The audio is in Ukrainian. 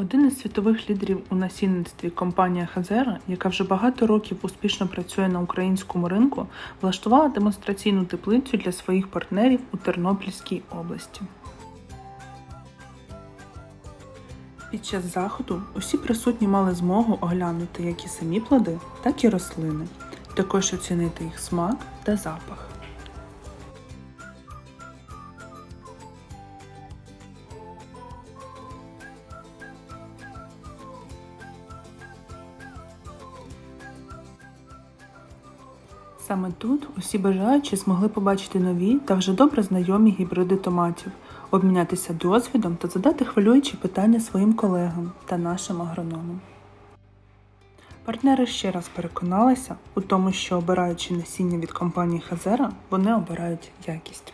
Один із світових лідерів у насінництві компанія Хазера, яка вже багато років успішно працює на українському ринку, влаштувала демонстраційну теплицю для своїх партнерів у Тернопільській області. Під час заходу усі присутні мали змогу оглянути як і самі плоди, так і рослини, також оцінити їх смак та запах. Саме тут усі бажаючі змогли побачити нові та вже добре знайомі гібриди томатів, обмінятися досвідом та задати хвилюючі питання своїм колегам та нашим агрономам. Партнери ще раз переконалися у тому, що обираючи насіння від компанії Хазера, вони обирають якість.